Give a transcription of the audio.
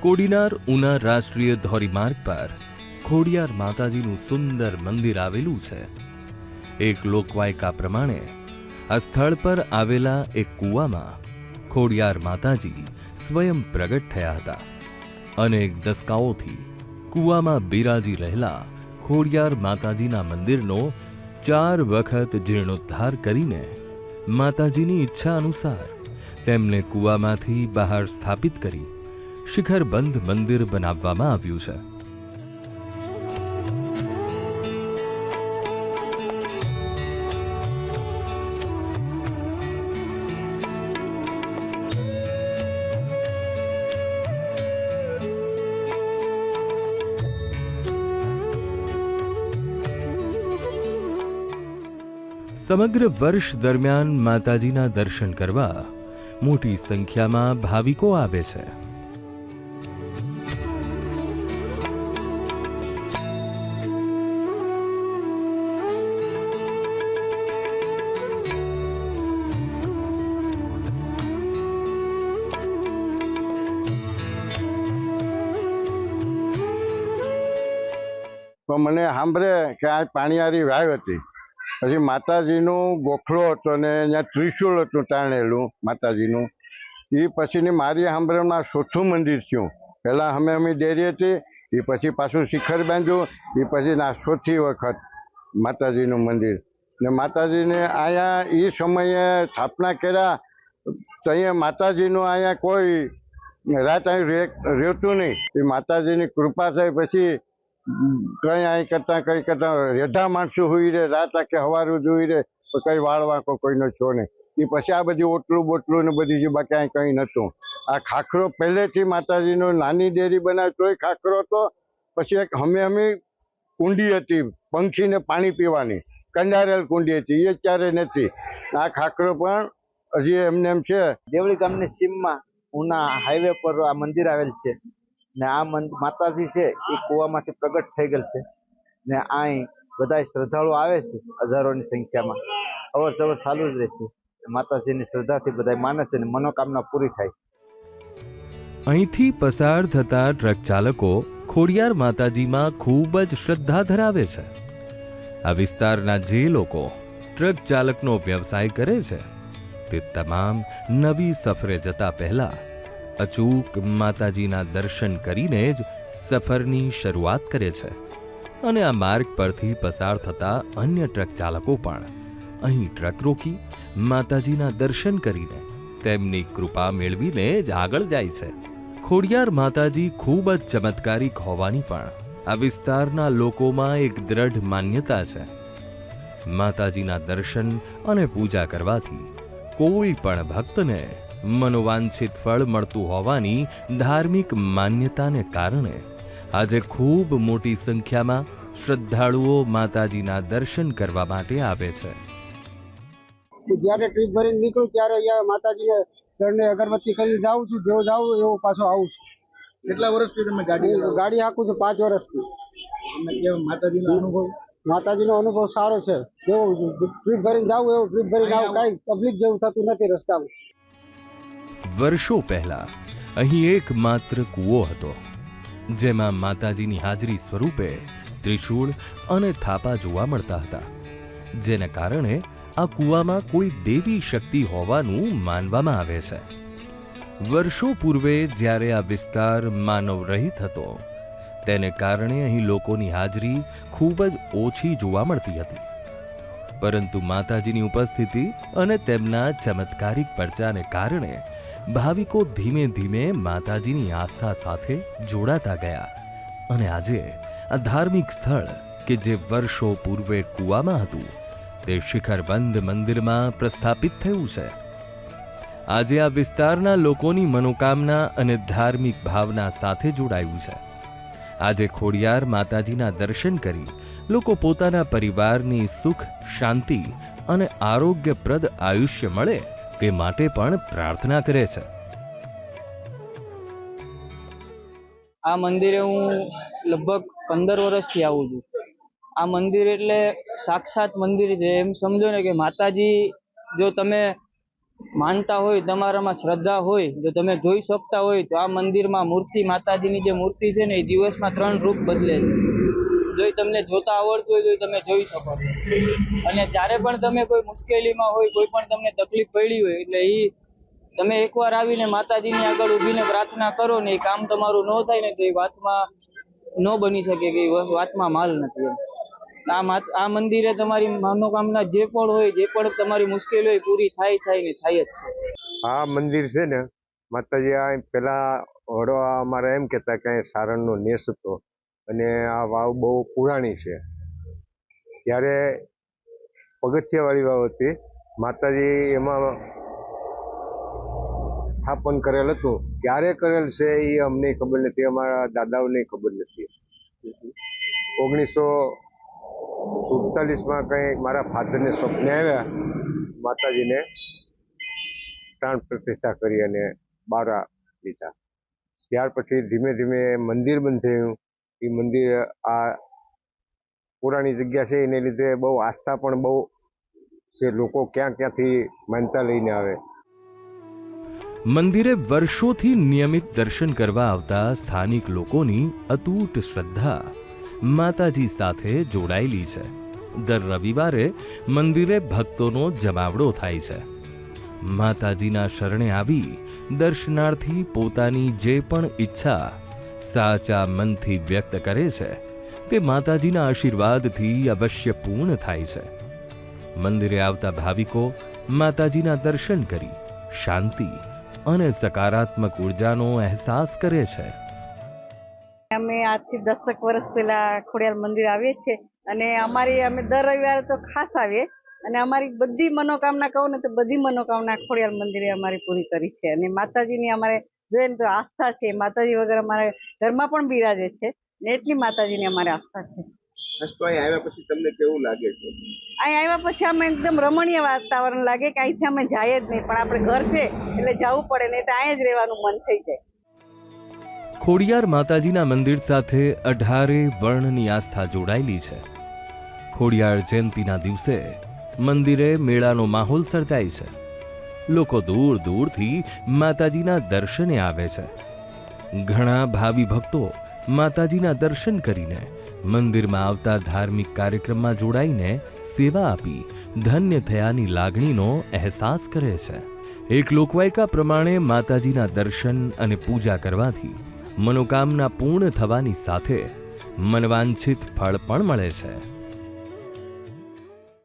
કોડીનાર ઉના રાષ્ટ્રીય ધોરીમાર્ગ પર ખોડિયાર માતાજીનું સુંદર મંદિર આવેલું છે. એક લોકવાયકા પ્રમાણે, આ સ્થળ પર આવેલા એક કૂવામાં ખોડિયાર માતાજી સ્વયં પ્રગટ થયા હતા અનેક દસકાઓથી કૂવામાં બિરાજી રહેલા ખોડિયાર માતાજીના મંદિરનો ચાર વખત જીર્ણોદ્ધાર કરીને માતાજીની ઈચ્છા અનુસાર તેમને કૂવામાંથી બહાર સ્થાપિત કરી શિખરબંધ મંદિર બનાવવામાં આવ્યું છે. સમગ્ર વર્ષ દરમિયાન માતાજીના દર્શન કરવા મોટી સંખ્યામાં ભાવિકો આવે છે. તો મને સાંભળે કે આ પાણીયારી વાવ હતી. પછી માતાજીનું ગોખલો હતો ને ત્યાં ત્રિશુળ હતું તાણેલું માતાજીનું. એ પછીની મારી સાંભળમાં ચોથું મંદિર થયું. પહેલાં અમે અમે ડેરી હતી એ પછી પાછું શિખર બાંધ્યું એ પછી ના ચોથી વખત માતાજીનું મંદિર. ને માતાજીને અહીંયા એ સમયે સ્થાપના કર્યા, તો અહીંયા માતાજીનું અહીંયા કોઈ રાત અહીં રહેતું નહીં. એ માતાજીની કૃપા થઈ પછી કઈ અહીં કરતા, કઈ કરતા, રેઢા માણસો હોઈ રે, રાત આખે હવારું જોઈ રે તો કઈ વાળવા કોઈનો છો નહીં. એ પછી આ બધી ઓટલું બોટલું ને બધી જે બાકી અહીં કંઈ આ ખાખરો પહેલેથી માતાજીનો નાની ડેરી બનાવી તોય ખાખરો હતો, પછી એક હમે હમે કુંડી હતી, પંખીને પાણી પીવાની, કંડારેલ કુંડી હતી, એ ક્યારે નથી. આ ખાખરો પણ હજી એમને એમ છે. દેવળી ગામની સીમમાં ઉના હાઈવે પર આ મંદિર આવેલ છે. ને આ મંદ માતાજી છે, એ કૂવામાંથી પ્રગટ થઈ ગયેલ છે. ને અહીં બધા શ્રદ્ધાળુ આવે છે હજારોની સંખ્યામાં. અવર જવર ચાલુ જ રહે છે. માતાજીની શ્રદ્ધાથી બધા માને છે ને મનોકામના પૂરી થાય. અહીંથી પસાર થતા ટ્રક ચાલકો ખોડિયાર માતાજીમાં ખૂબ જ શ્રદ્ધા ધરાવે છે. આ વિસ્તારના જે લોકો ટ્રક ચાલકનો વ્યવસાય કરે છે, તે તમામ નવી સફરે જતા પહેલા અચૂક માતાજીના દર્શન કરીને જ સફરની શરૂઆત કરે છે. અને આ માર્ગ પરથી પસાર થતા અન્ય ટ્રક ચાલકો પણ અહીં ટ્રક રોકી માતાજીના દર્શન કરીને તેમની કૃપા મેળવીને જ આગળ જાય છે. ખોડિયાર માતાજી ખૂબ જ ચમત્કારિક હોવાની પણ આ વિસ્તારના લોકોમાં એક દ્રઢ માન્યતા છે. માતાજીના દર્શન અને પૂજા કરવાથી કોઈ પણ ભક્તને મનોવાંછિત ફળ મળતું હોવાની ધાર્મિક માન્યતાને કારણે આજે ખૂબ મોટી સંખ્યામાં શ્રદ્ધાળુઓ માતાજીના દર્શન કરવા માટે આવે છે. જ્યારે ટ્રીપ ભરીને નીકળું ત્યારે અહીંયા માતાજીને ચરણે અગરબત્તી કરીને જાઉં છું. જેવો જાઉં એવો પાછો આવું છું. કેટલા વર્ષથી તમે ગાડી ગાડી હાકું છું પાંચ વર્ષથી. તમને કેવો માતાજીનો અનુભવ? માતાજીનો અનુભવ સારો છે. જેવો ટ્રીપ ભરીને જાઉં એવું ટ્રીપ ભરીને આવું. કાંઈ તકલીફ જેવું થતું નથી રસ્તામાં. વર્ષો પહેલા અહીં એક માત્ર કૂવો હતો, જેમાં માતાજીની હાજરી સ્વરૂપે ત્રિશૂળ અને થાપા જોવા મળતા હતા, જેના કારણે આ કૂવામાં કોઈ દેવી શક્તિ હોવાનું માનવામાં આવે છે. વર્ષો પૂર્વે જ્યારે આ વિસ્તાર માનવ રહિત હતો, તેને કારણે અહીં લોકોની હાજરી ખૂબ જ ઓછી જોવા મળતી હતી. પરંતુ માતાજીની ઉપસ્થિતિ અને તેમના ચમત્કારિક પરચાને કારણે ભાવિકો ધીમે ધીમે માતાજીની આસ્થા સાથે જોડાતા ગયા. અને આજે આ ધાર્મિક સ્થળ, કે જે વર્ષો પૂર્વે કૂવામાં હતું, તે શિખરબંધ મંદિરમાં પ્રસ્થાપિત થયું છે. આજે આ વિસ્તારના લોકોની મનોકામના અને ધાર્મિક ભાવના સાથે જોડાયું છે. આજે ખોડિયાર માતાજીના દર્શન કરી લોકો પોતાના પરિવારની સુખ, શાંતિ અને આરોગ્યપ્રદ આયુષ્ય મળે તે માટે પણ પ્રાર્થના કરે છે. આ મંદિરે હું લગભગ પંદર વર્ષથી આવું છું. આ મંદિર એટલે સાક્ષાત મંદિર છે. એમ સમજો ને કે માતાજી જો તમે માનતા હોય, તમારામાં શ્રદ્ધા હોય, જો તમે જોઈ શકતા હોય, તો આ મંદિરમાં મૂર્તિ, માતાજીની જે મૂર્તિ છે ને, એ દિવસમાં ત્રણ રૂપ બદલે છે. જો તમને જોતા આવડતું હોય તો તમે જોઈ શકો અને જ્યારે પણ તમે કોઈ મુશ્કેલીમાં હોય, કોઈ પણ તમને તકલીફ પડી હોય, એટલે એ તમે એકવાર આવીને માતાજીની આગળ ઊભીને પ્રાર્થના કરો ને એ કામ તમારું ન થાય ને તો એ વાતમાં ન બની શકે કે વાતમાં માલ નથી આ આ મંદિરે તમારી મનોકામના જે પણ હોય, જે પણ તમારી મુશ્કેલી હોય, પૂરી થાય થાય ને થાય જ છે. આ મંદિર છે ને, માતાજી આ પેલા વડવા અમારે એમ કહેતા કે સારણ સારણનો નેસ હતો. અને આ વાવ બહુ પુરાણી છે. ત્યારે પગથિયાવાળી વાવ હતી. માતાજી એમાં સ્થાપન કરેલ હતું. ક્યારે કરેલ છે એ અમને ખબર નથી. અમારા દાદાઓને ખબર નથી. ઓગણીસો સુડતાલીસમાં કંઈ મારા ફાધરને સ્વપ્ને આવ્યા. માતાજીને પ્રાણ પ્રતિષ્ઠા કરી અને બારા લીધા. ત્યાર પછી ધીમે ધીમે મંદિર બંધ થયું. એ મંદિર આ પુરાણી જગ્યા છે, એને લીધે બહુ આસ્થા પણ બહુ છે, લોકો ક્યાં ક્યાંથી માનતા લઈને આવે. મંદિરે વર્ષોથી નિયમિત દર્શન કરવા આવતા સ્થાનિક લોકોની અતૂટ શ્રદ્ધા માતાજી સાથે જોડાયેલી છે. દર રવિવારે મંદિરે ભક્તોનો જમાવડો થાય છે. માતાજીના શરણે આવી દર્શનાર્થી પોતાની જે પણ ઈચ્છા સાચા મનથી વ્યક્ત કરે છે તે માતાજીના આશીર્વાદથી અવશ્ય પૂર્ણ થાય છે. મંદિરે આવતા ભાવિકો માતાજીના દર્શન કરી શાંતિ અને સકારાત્મક ઉર્જાનો અહેસાસ કરે છે. અમે આજથી દસક વર્ષ પહેલા ખોડિયાર મંદિર આવીએ છીએ અને અમારી અમે દર રવિવારે તો ખાસ આવીએ અને અમારી બધી મનોકામના કહું ને તો બધી મનોકામના ખોડિયાર મંદિરે અમારી પૂરી કરી છે અને માતાજીની અમારે જોઈએ ને તો આસ્થા છે માતાજી વગર અમારા ઘરમાં પણ બિરાજે છે ને એટલી માતાજીની અમારે આસ્થા છે. આવ્યા પછી તમને કેવું લાગે છે? અહીં આવ્યા પછી અમે એકદમ રમણીય વાતાવરણ લાગે કે અહીંથી અમે જાય જ નહીં પણ આપણે ઘર છે એટલે જવું પડે નહીં તો અહીંયા જ રહેવાનું મન થઈ જાય. ખોડિયાર માતાજીના મંદિર સાથે અઢારે વર્ણની આસ્થા જોડાયેલી છે. ખોડિયાર જયંતીના દિવસે મંદિરે મેળાનો માહોલ સર્જાય છે. લોકો દૂર દૂરથી માતાજીના દર્શને આવે છે. ઘણા ભાવિ ભક્તો માતાજીના દર્શન કરીને મંદિરમાં આવતા ધાર્મિક કાર્યક્રમમાં જોડાઈને સેવા આપી ધન્ય થયાની લાગણીનો અહેસાસ કરે છે. એક લોકવાયકા પ્રમાણે માતાજીના દર્શન અને પૂજા કરવાથી મનોકામના પૂર્ણ થવાની સાથે મનવાંછિત ફળ પણ મળે છે.